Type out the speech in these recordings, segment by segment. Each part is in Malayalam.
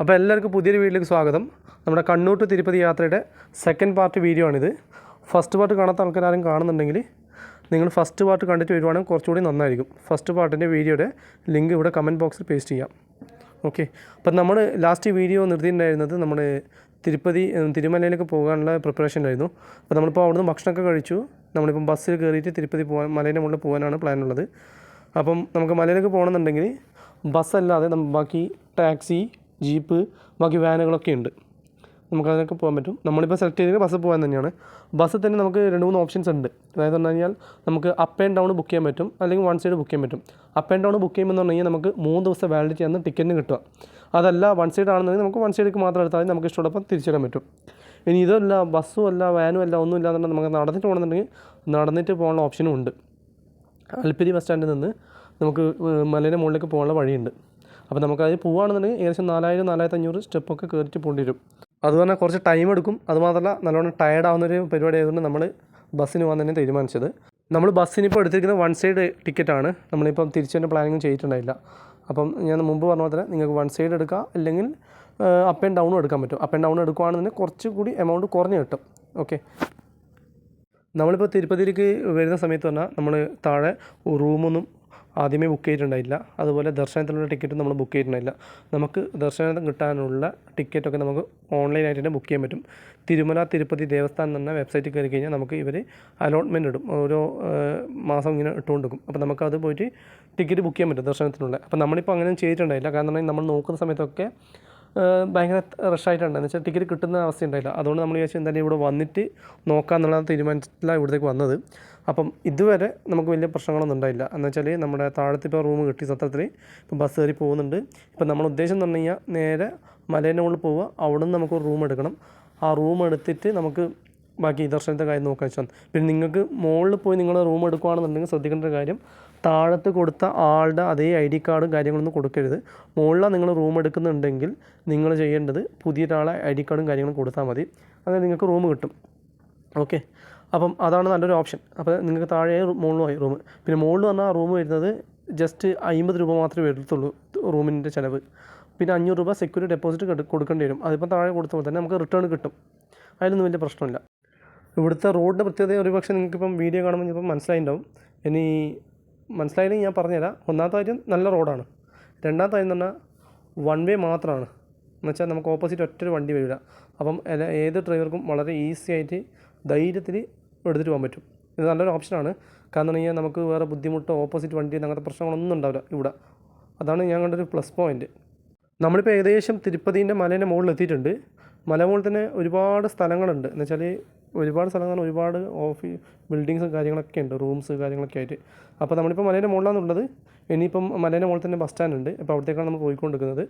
അപ്പോൾ എല്ലാവർക്കും പുതിയൊരു വീഡിയോയിലേക്ക് സ്വാഗതം. നമ്മുടെ കണ്ണൂർ ടു തിരുപ്പതി യാത്രയുടെ സെക്കൻഡ് പാർട്ട് വീഡിയോ ആണിത്. ഫസ്റ്റ് പാർട്ട് കാണാത്ത ആൾക്കാരും കാണുന്നുണ്ടെങ്കിൽ നിങ്ങൾ ഫസ്റ്റ് പാർട്ട് കണ്ടിട്ട് വരുവാണെങ്കിൽ കുറച്ചുകൂടി നന്നായിരിക്കും. ഫസ്റ്റ് പാർട്ടിന്റെ വീഡിയോയുടെ ലിങ്ക് ഇവിടെ കമന്റ് ബോക്സിൽ പേസ്റ്റ് ചെയ്യാം. ഓക്കെ അപ്പം നമ്മൾ ലാസ്റ്റ് വീഡിയോ നിർത്തിയിട്ടുണ്ടായിരുന്നത് നമ്മൾ തിരുപ്പതി തിരുമലയിലേക്ക് പോകാനുള്ള പ്രിപ്പറേഷൻ ആയിരുന്നു. അപ്പോൾ നമ്മളിപ്പോൾ അവിടുന്ന് ഭക്ഷണമൊക്കെ കഴിച്ചു. നമ്മളിപ്പം ബസ്സിൽ കയറിയിട്ട് തിരുപ്പതി പോകാൻ മലേന്റെ മുകളിൽ പോകാനാണ് പ്ലാൻ ഉള്ളത്. അപ്പം നമുക്ക് മലയിലേക്ക് പോകണമെന്നുണ്ടെങ്കിൽ ബസ്സല്ലാതെ നമ്മൾ ബാക്കി ടാക്സി ജീപ്പ് ബാക്കി വാനുകളൊക്കെ ഉണ്ട്. നമുക്ക് അതിനൊക്കെ പോകാൻ പറ്റും. നമ്മളിപ്പോൾ സെലക്ട് ചെയ്തത് ബസ്സിൽ പോകാൻ തന്നെയാണ്. ബസ്സിൽ തന്നെ നമുക്ക് രണ്ട് മൂന്ന് ഓപ്ഷൻസ് ഉണ്ട്. അതായത് പറഞ്ഞു കഴിഞ്ഞാൽ നമുക്ക് അപ്പ് ആൻഡ് ഡൗൺ ബുക്ക് ചെയ്യാൻ പറ്റും. അല്ലെങ്കിൽ വൺ സൈഡ് ബുക്ക് ചെയ്യാൻ പറ്റും. അപ്പ് ആൻഡ് ഡൗൺ ബുക്ക് ചെയ്യുമ്പോൾ എന്ന് പറഞ്ഞു കഴിഞ്ഞാൽ നമുക്ക് മൂന്ന് ദിവസം വാലിഡിറ്റി ആണ് ടിക്കറ്റിന് കിട്ടുക. അതല്ല വൺ സൈഡ് ആണെന്നുണ്ടെങ്കിൽ നമുക്ക് വൺ സൈഡിലേക്ക് മാത്രം എടുത്താൽ നമുക്ക് ഇഷ്ടമുള്ളപ്പോൾ തിരിച്ചിടാൻ പറ്റും. ഇനി ഇതല്ല ബസ്സും അല്ല വാനും അല്ല ഒന്നും ഇല്ലാന്നുണ്ടെങ്കിൽ നമുക്ക് നടന്നിട്ട് പോകണമെന്നുണ്ടെങ്കിൽ നടന്നിട്ട് പോകാനുള്ള ഓപ്ഷനും ഉണ്ട്. അൽപ്പരി ബസ് സ്റ്റാൻഡിൽ നിന്ന് നമുക്ക് മലയുടെ മുകളിലേക്ക് പോകാനുള്ള വഴിയുണ്ട്. അപ്പോൾ നമുക്ക് അതിൽ പോവുകയാണെന്നുണ്ടെങ്കിൽ ഏകദേശം നാലായിരം നാലായിരത്തി അഞ്ഞൂറ് സ്റ്റെപ്പൊക്കെ കയറിയിട്ട് പോകേണ്ടി വരും. അത് പറഞ്ഞാൽ കുറച്ച് ടൈം എടുക്കും. അതുമാത്രമല്ല നല്ലോണം ടയർഡ് ആവുന്നൊരു പരിപാടി ആയതുകൊണ്ട് നമ്മൾ ബസ്സിന് പോകാൻ തന്നെ തീരുമാനിച്ചത്. നമ്മൾ ബസ്സിന് ഇപ്പോൾ എടുത്തിരിക്കുന്നത് വൺ സൈഡ് ടിക്കറ്റാണ് നമ്മളിപ്പം തിരിച്ചു തന്നെ പ്ലാനിങ് ചെയ്തിട്ടുണ്ടായില്ല. അപ്പം ഞാൻ മുമ്പ് പറഞ്ഞ പോലെ തന്നെ നിങ്ങൾക്ക് വൺ സൈഡ് എടുക്കാം. അല്ലെങ്കിൽ അപ്പ് ആൻഡ് ഡൗണും എടുക്കാൻ പറ്റും. അപ്പ് ആൻഡ് ഡൗൺ എടുക്കുകയാണെന്നുണ്ടെങ്കിൽ കുറച്ചുകൂടി എമൗണ്ട് കുറഞ്ഞ് കിട്ടും. ഓക്കെ നമ്മളിപ്പോൾ തിരുപ്പതിയിലേക്ക് വരുന്ന സമയത്ത് പറഞ്ഞാൽ നമ്മൾ താഴെ റൂമൊന്നും ആദ്യമേ ബുക്ക് ചെയ്തിട്ടുണ്ടായില്ല. അതുപോലെ ദർശനത്തിനുള്ള ടിക്കറ്റും നമ്മൾ ബുക്ക് ചെയ്തിട്ടുണ്ടായില്ല. നമുക്ക് ദർശനം കിട്ടാനുള്ള ടിക്കറ്റൊക്കെ നമുക്ക് ഓൺലൈനായിട്ട് തന്നെ ബുക്ക് ചെയ്യാൻ പറ്റും. തിരുമല തിരുപ്പതി ദേവസ്ഥാനം എന്ന വെബ്സൈറ്റിൽ കയറി കഴിഞ്ഞാൽ നമുക്ക് ഇവർ അലോട്ട്മെന്റ് ഇടും. ഓരോ മാസം ഇങ്ങനെ ഇട്ടുകൊണ്ടിരിക്കും അപ്പോൾ നമുക്കത് പോയിട്ട് ടിക്കറ്റ് ബുക്ക് ചെയ്യാൻ പറ്റും ദർശനത്തിനുള്ള. അപ്പോൾ നമ്മളിപ്പോൾ അങ്ങനെ ചെയ്തിട്ടുണ്ടായില്ല. കാരണം നമ്മൾ നോക്കുന്ന സമയത്തൊക്കെ ഭയങ്കര റഷായിട്ടുണ്ട് എന്ന് വെച്ചാൽ ടിക്കറ്റ് കിട്ടുന്ന അവസ്ഥ ഉണ്ടായില്ല. അതുകൊണ്ട് നമ്മൾ വിചാരിച്ചു എന്തായാലും ഇവിടെ വന്നിട്ട് നോക്കാമെന്നുള്ള തീരുമാനത്തിലാണ് ഇവിടത്തേക്ക് വന്നത്. അപ്പം ഇതുവരെ നമുക്ക് വലിയ പ്രശ്നങ്ങളൊന്നും ഉണ്ടായില്ല. എന്ന് വെച്ചാൽ നമ്മുടെ താഴത്ത് ഇപ്പോൾ റൂം കിട്ടി സത്രത്തിൽ. ഇപ്പം ബസ് കയറി പോകുന്നുണ്ട്. ഇപ്പം നമ്മൾ ഉദ്ദേശം എന്ന് പറഞ്ഞു കഴിഞ്ഞാൽ നേരെ മലേന്റെ മുകളിൽ പോവുക. അവിടെ നിന്ന് നമുക്ക് റൂം എടുക്കണം. ആ റൂം എടുത്തിട്ട് നമുക്ക് ബാക്കി ദർശനത്തെ കാര്യം നോക്കാൻ വെച്ചാൽ. പിന്നെ നിങ്ങൾക്ക് മുകളിൽ പോയി നിങ്ങൾ റൂം എടുക്കുകയാണെന്നുണ്ടെങ്കിൽ ശ്രദ്ധിക്കേണ്ട ഒരു കാര്യം. താഴത്ത് കൊടുത്ത ആളുടെ അതേ ഐ ഡി കാർഡും കാര്യങ്ങളൊന്നും കൊടുക്കരുത്. മുകളിലാണ് നിങ്ങൾ റൂം എടുക്കുന്നുണ്ടെങ്കിൽ നിങ്ങൾ ചെയ്യേണ്ടത് പുതിയ ഒരാളെ ഐ ഡി കാർഡും കാര്യങ്ങളും കൊടുത്താൽ മതി. അതായത് നിങ്ങൾക്ക് റൂം കിട്ടും. ഓക്കെ? അപ്പം അതാണ് നല്ലൊരു ഓപ്ഷൻ. അപ്പോൾ നിങ്ങൾക്ക് താഴെ മുകളിലുമായി റൂം. പിന്നെ മുകളിൽ പറഞ്ഞാൽ റൂം വരുന്നത് ജസ്റ്റ് അമ്പത് രൂപ മാത്രമേ വരത്തുള്ളൂ റൂമിന്റെ ചിലവ്. പിന്നെ അഞ്ഞൂറ് രൂപ സെക്യൂരിറ്റി ഡെപ്പോസിറ്റ് കൊടുക്കേണ്ടി വരും. അതിപ്പോൾ താഴെ കൊടുത്തപ്പോൾ തന്നെ നമുക്ക് റിട്ടേൺ കിട്ടും. അതിലൊന്നും വലിയ പ്രശ്നമില്ല. ഇവിടുത്തെ റോഡിന്റെ പ്രത്യേകത ഒരുപക്ഷെ നിങ്ങൾക്കിപ്പം വീഡിയോ കാണുമ്പോൾ ഇപ്പം മനസ്സിലായിട്ടുണ്ടാവും. ഇനി മനസ്സിലായില്ലെങ്കിൽ ഞാൻ പറഞ്ഞുതരാം. ഒന്നാമത്തെ കാര്യം നല്ല റോഡാണ്. രണ്ടാമത്തെ കാര്യം എന്ന് പറഞ്ഞാൽ വൺ വേ മാത്രമാണ്. എന്ന് വെച്ചാൽ നമുക്ക് ഓപ്പോസിറ്റ് ഒറ്റൊരു വണ്ടി വരില്ല. അപ്പം ഏത് ഡ്രൈവർക്കും വളരെ ഈസി ആയിട്ട് ധൈര്യത്തിൽ എടുത്തിട്ട് പോകാൻ പറ്റും. ഇത് നല്ലൊരു ഓപ്ഷനാണ് കാരണം കഴിഞ്ഞാൽ നമുക്ക് വേറെ ബുദ്ധിമുട്ടോ ഓപ്പോസിറ്റ് വണ്ടി അങ്ങനത്തെ പ്രശ്നങ്ങളൊന്നും ഉണ്ടാവില്ല ഇവിടെ. അതാണ് ഞാൻ കണ്ടൊരു പ്ലസ് പോയിന്റ് നമ്മളിപ്പോൾ ഏകദേശം തിരുപ്പതിന്റെ മലേന്റെ മുകളിൽ എത്തിയിട്ടുണ്ട്. മല മുകളിൽ തന്നെ ഒരുപാട് സ്ഥലങ്ങളുണ്ട്. എന്ന് വെച്ചാൽ ഒരുപാട് സ്ഥലങ്ങൾ ഒരുപാട് ഓഫീസ് ബിൽഡിങ്സും കാര്യങ്ങളൊക്കെ ഉണ്ട്. റൂംസ് കാര്യങ്ങളൊക്കെ ആയിട്ട്. അപ്പോൾ നമ്മളിപ്പോൾ മലേന്റെ മുകളിലാണുള്ളത്. ഇനിയിപ്പം മലേന്റെ മുകളിൽ തന്നെ ബസ് സ്റ്റാൻഡ് ഉണ്ട്. അപ്പോൾ അവിടത്തേക്കാണ് നമ്മൾ പോയിക്കൊണ്ടിരിക്കുന്നത്.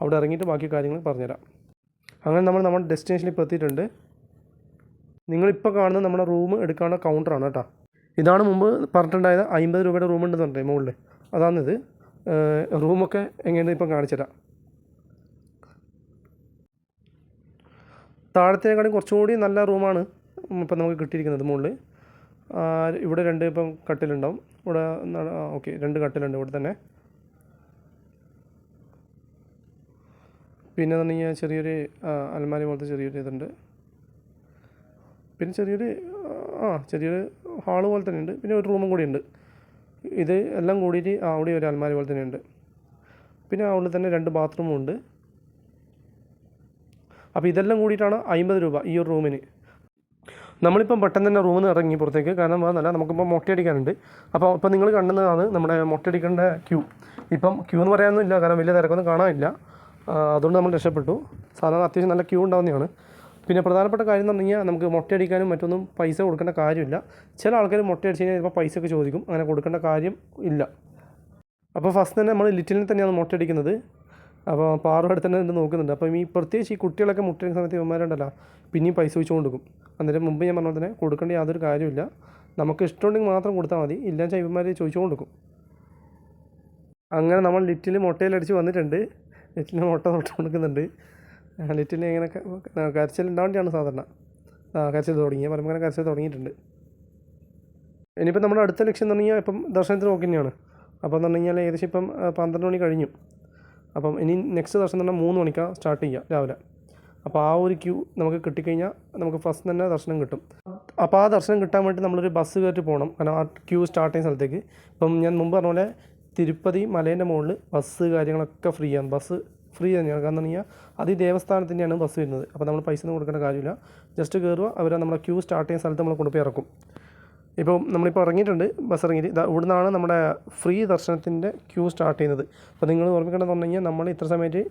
അവിടെ ഇറങ്ങിയിട്ട് ബാക്കി കാര്യങ്ങൾ പറഞ്ഞുതരാം. അങ്ങനെ നമ്മൾ നമ്മുടെ ഡെസ്റ്റിനേഷനിൽ ഇപ്പോൾ എത്തിയിട്ടുണ്ട്. നിങ്ങളിപ്പോൾ കാണുന്നത് നമ്മുടെ റൂം എടുക്കാനുള്ള കൗണ്ടറാണ് കേട്ടോ. ഇതാണ് മുമ്പ് പറഞ്ഞിട്ടുണ്ടായത് അമ്പത് രൂപയുടെ റൂം ഉണ്ടെന്ന് പറഞ്ഞേ മുകളിൽ അതാണിത്. റൂമൊക്കെ എങ്ങനെയാണ് ഇപ്പം കാണിച്ചുതരാം താഴത്തേക്കാളും കുറച്ചും കൂടി നല്ല റൂമാണ് ഇപ്പം നമുക്ക് കിട്ടിയിരിക്കുന്നത് മുകളിൽ ഇവിടെ രണ്ട് ഇപ്പം കട്ടിലുണ്ടാവും. ഇവിടെ ഓക്കെ രണ്ട് കട്ടിലുണ്ട് ഇവിടെ തന്നെ. പിന്നെ എന്ന് കഴിഞ്ഞാൽ ചെറിയൊരു അലമാരി പോലത്തെ ചെറിയൊരു ഇതുണ്ട്. പിന്നെ ചെറിയൊരു ആ ചെറിയൊരു ഹാൾ പോലെ തന്നെ ഉണ്ട് പിന്നെ ഒരു റൂമും കൂടി ഉണ്ട് ഇത് എല്ലാം കൂടിയിട്ട് അവിടെ ഒരു അലമാരി പോലെ തന്നെ ഉണ്ട് പിന്നെ അവിടെ തന്നെ രണ്ട് ബാത്റൂമും ഉണ്ട്. അപ്പോൾ ഇതെല്ലാം കൂടിയിട്ടാണ് അമ്പത് രൂപ ഈ ഒരു റൂമിന്. നമ്മളിപ്പം പെട്ടെന്ന് തന്നെ റൂമിൽ നിന്ന് ഇറങ്ങി പുറത്തേക്ക്. കാരണം വേറൊന്നല്ല നമുക്കിപ്പോൾ മൊട്ടയടിക്കാനുണ്ട് അപ്പോൾ ഇപ്പോൾ നിങ്ങൾ കണ്ടുന്നതാണ് നമ്മുടെ മൊട്ടയടിക്കേണ്ട ക്യൂ. ഇപ്പം ക്യൂ എന്ന് പറയാനൊന്നും ഇല്ല കാരണം വലിയ തിരക്കൊന്നും കാണാനില്ല. അതുകൊണ്ട് നമ്മൾ രക്ഷപ്പെട്ടു. സാധാരണ അത്യാവശ്യം നല്ല ക്യൂ ഉണ്ടാവുന്നതാണ്. പിന്നെ പ്രധാനപ്പെട്ട കാര്യം എന്ന് പറഞ്ഞു കഴിഞ്ഞാൽ നമുക്ക് മുട്ടയടിക്കാനും മറ്റൊന്നും പൈസ കൊടുക്കേണ്ട കാര്യമില്ല. ചില ആൾക്കാർ മുട്ടയടിച്ച് കഴിഞ്ഞാൽ ഇപ്പോൾ പൈസ ഒക്കെ ചോദിക്കും. അങ്ങനെ കൊടുക്കേണ്ട കാര്യം ഇല്ല. അപ്പോൾ ഫസ്റ്റ് തന്നെ നമ്മൾ ലിറ്റിലിനെ തന്നെയാണ് മുട്ടയടിക്കുന്നത്. അപ്പോൾ പാറ അടുത്ത് തന്നെ ഇത് നോക്കുന്നുണ്ട്. അപ്പം ഈ പ്രത്യേകിച്ച് ഈ കുട്ടികളൊക്കെ മുട്ടയുടെ സമയത്ത് ഇവന്മാരുണ്ടല്ലോ പിന്നെയും പൈസ വെച്ച് കൊടുക്കും. അന്നേരം മുമ്പ് ഞാൻ പറഞ്ഞ തന്നെ കൊടുക്കേണ്ട യാതൊരു കാര്യമില്ല നമുക്ക് ഇഷ്ടമുണ്ടെങ്കിൽ മാത്രം കൊടുത്താൽ മതി. ഇല്ലാന്ന് വെച്ചാൽ ഇവന്മാർ ചോദിച്ചു കൊടുക്കും. അങ്ങനെ നമ്മൾ ലിറ്റിൽ മുട്ടയിലടിച്ച് വന്നിട്ടുണ്ട്. ലിറ്റിൽ മുട്ട തൊട്ട് കൊടുക്കുന്നുണ്ട്. ലിറ്റിൽ ഇങ്ങനെ കരച്ചിൽ ഉണ്ടാവേണ്ടിയാണ് സാധാരണ. ആ കരച്ചിൽ തുടങ്ങി. ഇങ്ങനെ കരച്ചിൽ തുടങ്ങിയിട്ടുണ്ട്. ഇനിയിപ്പോൾ നമ്മുടെ അടുത്ത ലക്ഷ്യം എന്ന് പറഞ്ഞാൽ ഇപ്പം ദർശനത്തിന് നോക്കി തന്നെയാണ്. അപ്പോൾ എന്ന് പറഞ്ഞു കഴിഞ്ഞാൽ ഏകദേശം ഇപ്പം പന്ത്രണ്ട് മണി കഴിഞ്ഞു. അപ്പം ഇനി നെക്സ്റ്റ് ദർശനം തന്നെ മൂന്ന് മണിക്കാണ് സ്റ്റാർട്ട് ചെയ്യുക രാവിലെ. അപ്പോൾ ആ ഒരു ക്യൂ നമുക്ക് കിട്ടിക്കഴിഞ്ഞാൽ നമുക്ക് ഫസ്റ്റ് തന്നെ ദർശനം കിട്ടും. അപ്പോൾ ആ ദർശനം കിട്ടാൻ വേണ്ടി നമ്മളൊരു ബസ് കയറ്റി പോകണം. കാരണം ആ ക്യൂ സ്റ്റാർട്ട് ചെയ്യുന്ന സ്ഥലത്തേക്ക്. ഇപ്പം ഞാൻ മുമ്പ് പറഞ്ഞ പോലെ തിരുപ്പതി മലേന്റെ മുകളിൽ ബസ് കാര്യങ്ങളൊക്കെ ഫ്രീ ആണ്. ബസ് ഫ്രീ തന്നെയാണ് കാരണം പറഞ്ഞാൽ അത് ഈ ദേവസ്ഥാനത്തിന്റെയാണ് ബസ് വരുന്നത്. അപ്പോൾ നമ്മൾ പൈസ ഒന്നും കൊടുക്കേണ്ട കാര്യമില്ല. ജസ്റ്റ് കയറുക അവർ നമ്മളെ ക്യൂ സ്റ്റാർട്ട് ചെയ്യുന്ന സ്ഥലത്ത് നമ്മൾ കൊണ്ടുപോയി ഇറക്കും. ഇപ്പോൾ നമ്മളിപ്പോൾ ഇറങ്ങിയിട്ടുണ്ട് ബസ് ഇറങ്ങിയിട്ട്. ഇതാ ഇവിടുന്നാണ് നമ്മുടെ ഫ്രീ ദർശനത്തിന്റെ ക്യൂ സ്റ്റാർട്ട് ചെയ്യുന്നത്. അപ്പോൾ നിങ്ങൾ ഓർമ്മിക്കേണ്ടതെന്ന് പറഞ്ഞു കഴിഞ്ഞാൽ നമ്മൾ ഇത്ര സമയത്ത്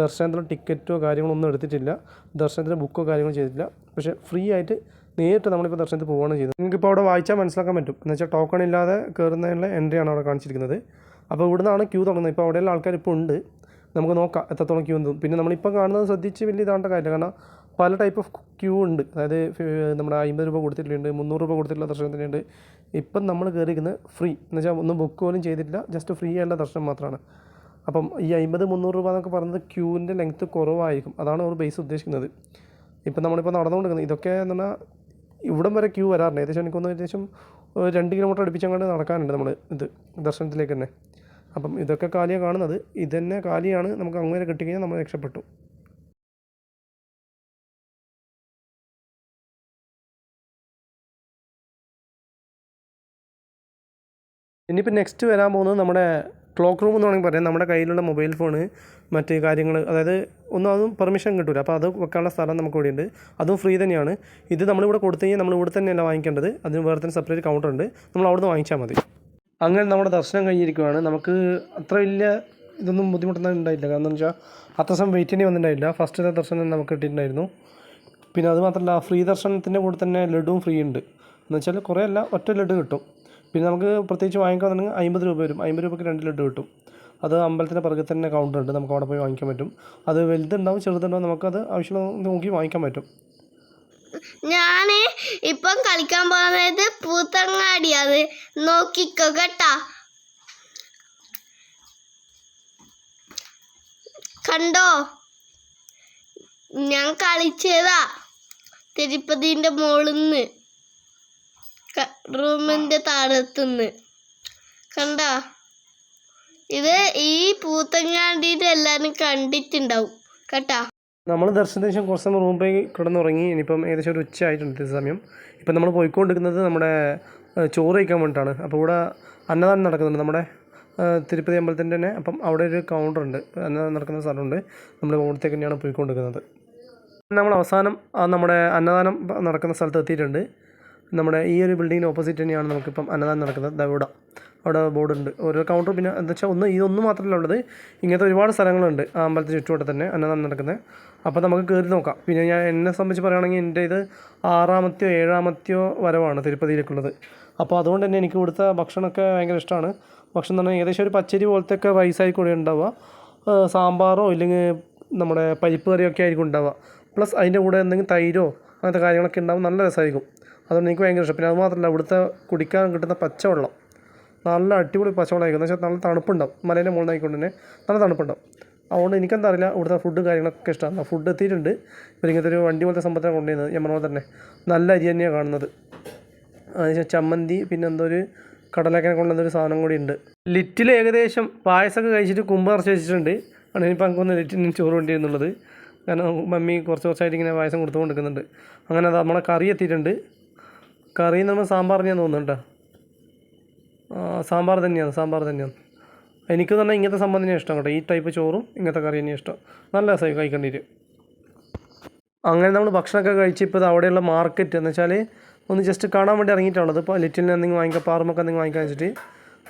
ദർശനത്തിന് ടിക്കറ്റോ കാര്യങ്ങളോ ഒന്നും എടുത്തിട്ടില്ല. ദർശനത്തിന് ബുക്കോ കാര്യങ്ങളോ ചെയ്തിട്ടില്ല. പക്ഷേ ഫ്രീ ആയിട്ട് നേരിട്ട് നമ്മളിപ്പോൾ ദർശനത്തിൽ പോവുകയാണ് ചെയ്തത് നിങ്ങൾക്കിപ്പോൾ അവിടെ വായിച്ചാൽ മനസ്സിലാക്കാൻ പറ്റും. എന്ന് വെച്ചാൽ ടോക്കൺ ഇല്ലാതെ കയറുന്നതിനുള്ള എൻട്രിയാണ് അവിടെ കാണിച്ചിരിക്കുന്നത്. അപ്പോൾ ഇവിടുന്നാണ് ക്യൂ തുടങ്ങുന്നത്. ഇപ്പോൾ അവിടെയുള്ള ആൾക്കാർ ഇപ്പോൾ ഉണ്ട്. നമുക്ക് നോക്കാം എത്രത്തോളം ക്യൂ ഉണ്ട്. പിന്നെ നമ്മളിപ്പോൾ കാണുന്നത് ശ്രദ്ധിച്ച് വലിയ ഇതാണ്ട കാര്യമില്ല. കാരണം പല ടൈപ്പ് ഓഫ് ക്യൂ ഉണ്ട്. അതായത് നമ്മുടെ അമ്പത് രൂപ കൊടുത്തിട്ടുണ്ട് മുന്നൂറ് രൂപ കൊടുത്തിട്ടുള്ള ദർശനത്തിനുണ്ട് ഇപ്പം നമ്മൾ കയറിയിരിക്കുന്നത് ഫ്രീ എന്ന് വെച്ചാൽ ഒന്നും ബുക്ക് പോലും ചെയ്തിട്ടില്ല. ജസ്റ്റ് ഫ്രീ ആയിട്ടുള്ള ദർശനം മാത്രമാണ്. അപ്പം ഈ അമ്പത് മുന്നൂറ് രൂപ എന്നൊക്കെ പറയുന്നത് ക്യൂവിന്റെ ലെങ്ത്ത് കുറവായിരിക്കും. അതാണ് അവർ ബേസ് ഉദ്ദേശിക്കുന്നത്. ഇപ്പം നമ്മളിപ്പോൾ നടന്നുകൊണ്ടിരിക്കുന്നത്. ഇതൊക്കെ എന്ന് പറഞ്ഞാൽ ഇവിടം വരെ ക്യൂ വരാറുണ്ട് ഏകദേശം എനിക്കൊന്ന് ഏകദേശം ഒരു രണ്ട് കിലോമീറ്റർ അടുപ്പിച്ചങ്ങാണ്ട് നടക്കാനുണ്ട് നമ്മൾ ഇത് ദർശനത്തിലേക്ക് തന്നെ. അപ്പം ഇതൊക്കെ കാലിയാണ് കാണുന്നത്. ഇതന്നെ കാലിയാണ് നമുക്ക് അങ്ങനെ കിട്ടിക്കഴിഞ്ഞാൽ നമ്മൾ രക്ഷപ്പെട്ടു. ഇനിയിപ്പോൾ നെക്സ്റ്റ് വരാൻ പോകുന്നത് നമ്മുടെ ക്ലോക്ക് റൂം എന്ന് വേണമെങ്കിൽ പറയാം. നമ്മുടെ കയ്യിലുള്ള മൊബൈൽ ഫോണ് മറ്റ് കാര്യങ്ങൾ അതായത് ഒന്നും അതും പെർമിഷൻ കിട്ടില്ല അപ്പോൾ അത് വെക്കാനുള്ള സ്ഥലം നമുക്ക് ഇവിടെ ഉണ്ട് അതും ഫ്രീ തന്നെയാണ്. ഇത് നമ്മളിവിടെ കൊടുത്തു കഴിഞ്ഞാൽ നമ്മൾ ഇവിടെ തന്നെയല്ല വാങ്ങിക്കേണ്ടത്. അതിന് വേറെ തന്നെ സെപ്പറേറ്റ് കൗണ്ടർ ഉണ്ട്. നമ്മൾ അവിടെ നിന്ന് വാങ്ങിച്ചാൽ മതി. അങ്ങനെ നമ്മുടെ ദർശനം കഴിഞ്ഞിരിക്കുകയാണ് നമുക്ക് അത്ര വലിയ ഇതൊന്നും ബുദ്ധിമുട്ടൊന്നും ഉണ്ടായില്ല. കാരണം എന്ന് വെച്ചാൽ അത്ര സമയം വെയിറ്റ് ചെയ്യേണ്ടി വന്നിട്ടുണ്ടായില്ല. ഫസ്റ്റത്തെ ദർശനം നമുക്ക് കിട്ടിയിട്ടുണ്ടായിരുന്നു. പിന്നെ അത് മാത്രമല്ല ഫ്രീ ദർശനത്തിന്റെ കൂടെ തന്നെ ലഡുവും ഫ്രീ ഉണ്ട്. എന്ന് വെച്ചാൽ കുറേ അല്ല ഒറ്റ ലഡു കിട്ടും. പിന്നെ നമുക്ക് പ്രത്യേകിച്ച് വാങ്ങിക്കാന്നുണ്ടെങ്കിൽ അമ്പത് രൂപ വരും. അമ്പത് രൂപയ്ക്ക് രണ്ട് ലഡു കിട്ടും. അത് അമ്പലത്തിന്റെ പുറകെ തന്നെ കൗണ്ടർ ഉണ്ട്. നമുക്ക് അവിടെ പോയി വാങ്ങിക്കാൻ പറ്റും. അത് വലുതുണ്ടാവും ചെറുതുണ്ടാവും. നമുക്കത് ആവശ്യമുള്ള നോക്കി വാങ്ങിക്കാൻ പറ്റും. ഞാൻ ഇപ്പം കളിക്കാൻ പോകുന്നത് പൂത്തങ്ങാടിയത് നോക്കിക്കോ കേട്ടാ. കണ്ടോ? ഞാൻ കളിച്ചതാ. തിരുപ്പതിന്റെ മുകളിന്ന് റൂമിന്റെ താഴത്തുനിന്ന് കണ്ടോ? ഇത് ഈ പൂത്തങ്ങാടിയിൽ എല്ലാവരും കണ്ടിട്ടുണ്ടാവും. കേട്ടാ. നമ്മൾ ദർശനത്തിന് ശേഷം കുറച്ച് സമയം റൂമിൽ പോയി കിടന്നുറങ്ങി ഇനിയിപ്പം ഏകദേശം ഒരു ഉച്ച ആയിട്ടുണ്ട് സമയം. ഇപ്പം നമ്മൾ പോയിക്കൊണ്ടിരിക്കുന്നത് നമ്മുടെ ചോറ് കഴിക്കാൻ വേണ്ടിയിട്ടാണ് അപ്പോൾ ഇവിടെ അന്നദാനം നടക്കുന്നുണ്ട് നമ്മുടെ തിരുപ്പതി അമ്പലത്തിന്റെ തന്നെ. അപ്പം അവിടെ ഒരു കൗണ്ടർ ഉണ്ട്. അന്നദാനം നടക്കുന്ന സ്ഥലമുണ്ട്. നമ്മൾ അവിടത്തേക്ക് തന്നെയാണ് പോയിക്കൊണ്ടിരിക്കുന്നത്. നമ്മൾ അവസാനം നമ്മുടെ അന്നദാനം നടക്കുന്ന സ്ഥലത്ത് എത്തിയിട്ടുണ്ട്. നമ്മുടെ ഈ ഒരു ബിൽഡിങ്ങിന് ഓപ്പോസിറ്റ് തന്നെയാണ് നമുക്കിപ്പം അന്നദാനം നടക്കുന്നത്. ദവിഡ അവിടെ ബോർഡുണ്ട് ഓരോ കൗണ്ടർ പിന്നെ എന്താ വെച്ചാൽ ഒന്ന് ഇതൊന്നും മാത്രമല്ല ഉള്ളത്. ഇങ്ങനത്തെ ഒരുപാട് സ്ഥലങ്ങളുണ്ട്. ആ അമ്പലത്തിന് ചുറ്റുവട്ടം തന്നെ അന്നദാനം നടക്കുന്നത്. അപ്പോൾ നമുക്ക് കയറി നോക്കാം. പിന്നെ ഞാൻ എന്നെ സംബന്ധിച്ച് പറയുകയാണെങ്കിൽ എന്റെ ഇത് ആറാമത്തെയോ ഏഴാമത്തെയോ വരവാണ് തിരുപ്പതിയിലേക്കുള്ളത്. അപ്പോൾ അതുകൊണ്ട് തന്നെ എനിക്ക് ഇവിടുത്തെ ഭക്ഷണമൊക്കെ ഭയങ്കര ഇഷ്ടമാണ്. ഭക്ഷണം എന്ന് പറഞ്ഞാൽ ഏകദേശം ഒരു പച്ചരി പോലത്തെ ഒക്കെ റൈസായിരിക്കും ഇവിടെ ഉണ്ടാവുക. സാമ്പാറോ ഇല്ലെങ്കിൽ നമ്മുടെ പരിപ്പ് കറിയൊക്കെ ആയിരിക്കും ഉണ്ടാവുക. പ്ലസ് അതിന്റെ കൂടെ എന്തെങ്കിലും തൈരോ അങ്ങനത്തെ കാര്യങ്ങളൊക്കെ ഉണ്ടാവും. നല്ല രസമായിരിക്കും. അതുകൊണ്ട് എനിക്ക് ഭയങ്കര ഇഷ്ടം. പിന്നെ അത് മാത്രമല്ല ഇവിടുത്തെ കുടിക്കാൻ കിട്ടുന്ന പച്ചവെള്ളം. നല്ല അടിപൊളി പച്ചവെള്ളമായിരിക്കും. എന്ന് വെച്ചാൽ നല്ല തണുപ്പുണ്ടാവും. മലേന്റെ മുകളിലായിക്കൊണ്ട് തന്നെ നല്ല തണുപ്പുണ്ടാവും. അതുകൊണ്ട് എനിക്കെന്താ അറിയില്ല ഇവിടുത്തെ ഫുഡ് കാര്യങ്ങളൊക്കെ ഇഷ്ടമാണ് ഫുഡ് എത്തിയിട്ടുണ്ട്. ഇപ്പോൾ ഇങ്ങനത്തെ ഒരു വണ്ടി പോലത്തെ സംഭവത്തിനാണ് കൊണ്ടുവരുന്നത്. പറഞ്ഞ തന്നെ. നല്ല അരി തന്നെയാണ് കാണുന്നത്. അതിനുശേഷം ചമ്മന്തി പിന്നെ എന്തോ ഒരു കടലക്കനെ കൊണ്ടുവന്ന ഒരു സാധനം കൂടി ഉണ്ട്. ലിറ്റിൽ ഏകദേശം പായസമൊക്കെ കഴിച്ചിട്ട് കുമ്പ് നിറച്ച് വെച്ചിട്ടുണ്ട്. ആണ് ഇനിയിപ്പോൾ അങ്ങൊന്ന് ലിറ്റിന് ചോറ് വേണ്ടി എന്നുള്ളത് കാരണം മമ്മി കുറച്ച് കുറച്ചായിട്ട് ഇങ്ങനെ പായസം കൊടുത്തു കൊടുക്കുന്നുണ്ട് അങ്ങനെ അത് നമ്മളെ കറി എത്തിയിട്ടുണ്ട്. കറി നമ്മൾ സാമ്പാർ ഞാൻ തോന്നുന്നുണ്ട് സാമ്പാർ തന്നെയാണ് സാമ്പാർ തന്നെയാണ്. എനിക്ക് തന്നെ ഇങ്ങനത്തെ സംഭവം തന്നെയാണ് ഇഷ്ടം കേട്ടോ. ഈ ടൈപ്പ് ചോറും ഇങ്ങനത്തെ കറി തന്നെയാണ് ഇഷ്ടം. നല്ല രസമായി കഴിക്കേണ്ടിയിട്ട് അങ്ങനെ നമ്മൾ ഭക്ഷണമൊക്കെ കഴിച്ച് ഇപ്പോൾ അവിടെയുള്ള മാർക്കറ്റ് എന്ന് വെച്ചാൽ ഒന്ന് ജസ്റ്റ് കാണാൻ വേണ്ടി ഇറങ്ങിയിട്ടുള്ളത് ഇപ്പോൾ ലിറ്റിലിന് എന്തെങ്കിലും വാങ്ങിക്കാം പാറുമൊക്കെ എന്തെങ്കിലും വാങ്ങിക്കാൻ വെച്ചിട്ട്.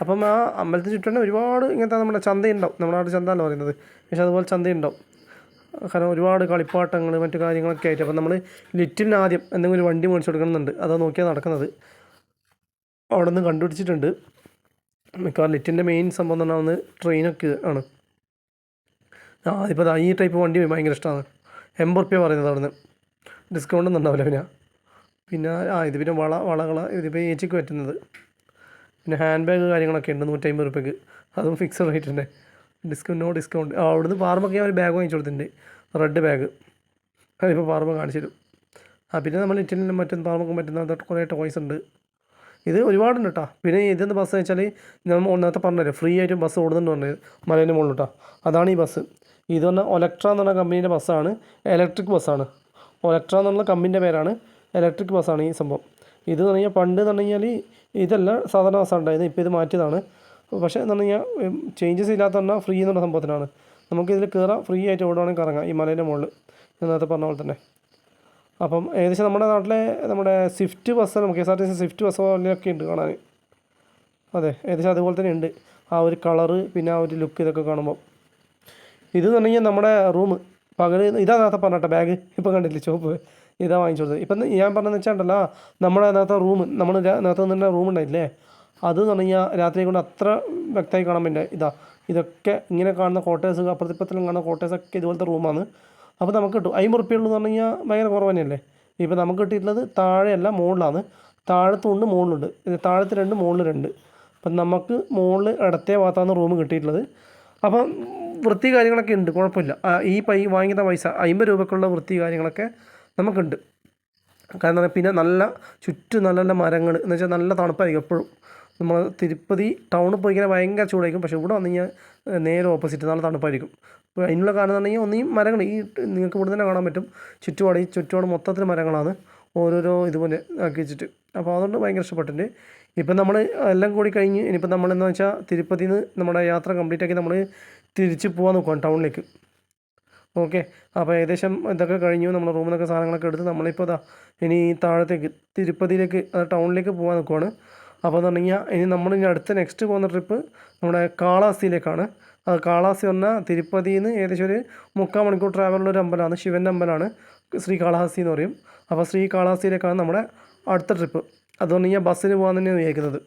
അപ്പം ആ അമ്പലത്തിന് ചുറ്റും ഒരുപാട് ഇങ്ങനത്തെ നമ്മുടെ ചന്തയുണ്ടാവും. നമ്മുടെ അവിടെ ചന്ത എന്ന് പറയുന്നത്. പക്ഷേ അതുപോലെ ചന്തയുണ്ടാവും. കാരണം ഒരുപാട് കളിപ്പാട്ടങ്ങൾ മറ്റു കാര്യങ്ങളൊക്കെ ആയിട്ട്. അപ്പം നമ്മൾ ലിറ്റിന് ആദ്യം എന്തെങ്കിലും ഒരു വണ്ടി മേടിച്ചു കൊടുക്കണമെന്നുണ്ട്. അത് നോക്കിയാൽ നടക്കുന്നത്. അവിടെ നിന്ന് കണ്ടുപിടിച്ചിട്ടുണ്ട്. മിക്കവാറും ലിറ്റിന്റെ മെയിൻ സംഭവം എന്ന് പറഞ്ഞാൽ ട്രെയിനൊക്കെ ആണ്. ഇപ്പോൾ ഈ ടൈപ്പ് വണ്ടി ഭയങ്കര ഇഷ്ടമാണ് എൺപത് റുപ്യ പറയുന്നത് നിന്ന് ഡിസ്കൗണ്ട് ഒന്നും ഉണ്ടാവില്ല പിന്നെ. പിന്നെ ആ ഇത് പിന്നെ വള വളകൾ ഇതിപ്പോൾ ഏച്ചിക്ക് പറ്റുന്നത്. പിന്നെ ഹാൻഡ് ബാഗ് കാര്യങ്ങളൊക്കെ ഉണ്ട് നൂറ്റമ്പത് റുപ്യക്ക്. അതും ഫിക്സഡ് റേറ്റ് തന്നെ ഡിസ്കൗണ്ട് നോ ഡിസ്കൗണ്ട്. ആ അവിടുന്ന് പാർമൊക്കെ ഞാൻ ഒരു ബാഗ് വാങ്ങിച്ചു കൊടുത്തിട്ടുണ്ട്. റെഡ് ബാഗ് അതിപ്പോൾ പാർമ കാണിച്ചു തരും. ആ പിന്നെ നമ്മൾ ഇറ്റലിനും മറ്റും പാർമൊക്കെ പറ്റുന്ന കുറേ ടോയ്സ് ഉണ്ട്. ഇത് ഒരുപാടുണ്ട് കേട്ടോ പിന്നെ ഇതെന്ന് ബസ് വെച്ചാൽ നമ്മൾ ഒന്നാമത്തെ പറഞ്ഞല്ലോ ഫ്രീ ആയിട്ട് ബസ് ഓടുന്നുണ്ട് പറഞ്ഞത് മലേന്റെ മുകളിൽ കേട്ടോ അതാണ് ഈ ബസ് ഇത് പറഞ്ഞാൽ ഒലക്ട്ര എന്ന് പറഞ്ഞ കമ്പനീന്റെ ബസ്സാണ് ഇലക്ട്രിക് ബസ്സാണ് ഒലക്ട്ര പറഞ്ഞ കമ്പനീന്റെ പേരാണ്. ഇലക്ട്രിക് ബസ്സാണ് ഈ സംഭവം. ഇത് എന്ന് പറഞ്ഞാൽ പണ്ട് എന്ന് പറഞ്ഞു കഴിഞ്ഞാൽ ഇതല്ല സാധാരണ ബസ്സാണ് ഉണ്ടായത് ഇപ്പോൾ ഇത് മാറ്റിയതാണ്. പക്ഷേ എന്ന് പറഞ്ഞു കഴിഞ്ഞാൽ ചേഞ്ചസ് ഇല്ലാത്ത പറഞ്ഞാൽ ഫ്രീ എന്നുള്ള സംഭവത്തിനാണ് നമുക്ക് ഇതിൽ കയറാം ഫ്രീ ആയിട്ട് ഓടുവാണെങ്കിൽ കറങ്ങാം ഈ മലേന്റെ മുകളിൽ നേരത്തെ പറഞ്ഞ പോലെ തന്നെ. അപ്പം ഏകദേശം നമ്മുടെ നാട്ടിലെ നമ്മുടെ സ്വിഫ്റ്റ് ബസ് നമുക്ക് K S R T C swift bus പോലെയൊക്കെ ഉണ്ട് കാണാൻ. അതെ ഏകദേശം അതുപോലെ തന്നെ ഉണ്ട്. ആ ഒരു കളറ് പിന്നെ ആ ഒരു ലുക്ക് ഇതൊക്കെ കാണുമ്പോൾ ഇത് എന്ന് കഴിഞ്ഞാൽ നമ്മുടെ റൂം പകൽ ഇതാ നേരത്തെ പറഞ്ഞട്ടെ ബാഗ് ഇപ്പം കണ്ടില്ലേ ചോപ്പ് ഇതാ വാങ്ങിച്ചു കൊടുത്തത്. ഇപ്പം ഞാൻ പറഞ്ഞതെന്ന് വെച്ചാൽ ഉണ്ടല്ലോ നമ്മുടെ നേരത്തെ റൂം നമ്മൾ നേരത്തെ നിന്ന റൂം ഉണ്ടായില്ലേ? അത് എന്ന് പറഞ്ഞു കഴിഞ്ഞാൽ രാത്രി കൊണ്ട് അത്ര വ്യക്തമായി കാണാൻ പറ്റില്ല. ഇതാ ഇതൊക്കെ ഇങ്ങനെ കാണുന്ന കോട്ടേഴ്സ് അപ്പുറത്തിപ്പത്തിലും കാണുന്ന കോട്ടേഴ്സൊക്കെ ഇതുപോലത്തെ റൂമാണ് അപ്പോൾ നമുക്ക് കിട്ടും. അമ്പത് റുപ്യുള്ളൂ എന്ന് പറഞ്ഞു കഴിഞ്ഞാൽ ഭയങ്കര കുറവ് തന്നെയല്ലേ? ഇപ്പോൾ നമുക്ക് കിട്ടിയിട്ടുള്ളത് താഴെയല്ല മുകളിലാണ്. താഴത്തുണ്ട് മുകളിലുണ്ട്. ഇത് താഴത്ത് രണ്ട് മുകളിൽ രണ്ട്. അപ്പം നമുക്ക് മുകളിൽ ഇടത്തെ ഭാഗത്താണ് റൂം കിട്ടിയിട്ടുള്ളത്. അപ്പം വൃത്തി കാര്യങ്ങളൊക്കെ ഉണ്ട് കുഴപ്പമില്ല. ഈ പൈ വാങ്ങിക്കുന്ന പൈസ അമ്പത് രൂപക്കുള്ള വൃത്തി കാര്യങ്ങളൊക്കെ നമുക്കുണ്ട്. കാരണം പിന്നെ നല്ല ചുറ്റും നല്ല നല്ല മരങ്ങൾ എന്ന് വെച്ചാൽ നല്ല തണുപ്പായിരിക്കും എപ്പോഴും. നമ്മൾ തിരുപ്പതി ടൗണിൽ പോയി കഴിഞ്ഞാൽ ഭയങ്കര ചൂടായിരിക്കും. പക്ഷേ ഇവിടെ വന്നു കഴിഞ്ഞാൽ നേരെ ഓപ്പോസിറ്റ് നല്ല തണുപ്പായിരിക്കും. അപ്പോൾ അതിനുള്ള കാണുന്നുണ്ടെങ്കിൽ ഒന്നെയും മരങ്ങൾ ഈ നിങ്ങൾക്ക് ഇവിടെ തന്നെ കാണാൻ പറ്റും. ചുറ്റുപാട് ഈ ചുറ്റുപാട് മൊത്തത്തിൽ മരങ്ങളാണ് ഓരോരോ ഇതുപോലെ ആക്കി വെച്ചിട്ട്. അപ്പോൾ അതുകൊണ്ട് ഭയങ്കര ഇഷ്ടപ്പെട്ടിട്ടുണ്ട്. ഇപ്പം നമ്മൾ എല്ലാം കൂടി കഴിഞ്ഞ് ഇനിയിപ്പോൾ നമ്മളെന്ന് വെച്ചാൽ തിരുപ്പതിയിൽ നിന്ന് നമ്മുടെ യാത്ര കംപ്ലീറ്റ് ആക്കി നമ്മൾ തിരിച്ച് പോകാൻ നോക്കുവാണ് ടൗണിലേക്ക് ഓക്കെ. അപ്പോൾ ഏകദേശം ഇതൊക്കെ കഴിഞ്ഞു. നമ്മൾ റൂമിൽ നിന്നൊക്കെ സാധനങ്ങളൊക്കെ എടുത്ത് നമ്മളിപ്പോൾ ഇതാ ഇനി താഴത്തേക്ക് തിരുപ്പതിയിലേക്ക് ടൗണിലേക്ക് പോകാൻ നിൽക്കുവാണ് അപ്പോൾ എന്ന് പറഞ്ഞു കഴിഞ്ഞാൽ ഇനി നമ്മൾ ഇനി അടുത്ത നെക്സ്റ്റ് പോകുന്ന ട്രിപ്പ് നമ്മുടെ കാളാസിയിലേക്കാണ്. അത് കാളാസി പറഞ്ഞാൽ തിരുപ്പതിയിൽ നിന്ന് ഏകദേശം ഒരു മുക്കാൽ മണിക്കൂർ ട്രാവലുള്ള ഒരു അമ്പലമാണ്. ശിവന്റെ അമ്പലമാണ് ശ്രീ കാളഹാസി എന്ന് പറയും. അപ്പോൾ ശ്രീ കാളഹാസിയിലേക്കാണ് നമ്മുടെ അടുത്ത ട്രിപ്പ് അത് പറഞ്ഞു കഴിഞ്ഞാൽ ബസ്സിന് പോകാൻ തന്നെയാണ് വിചാരിക്കുന്നത്.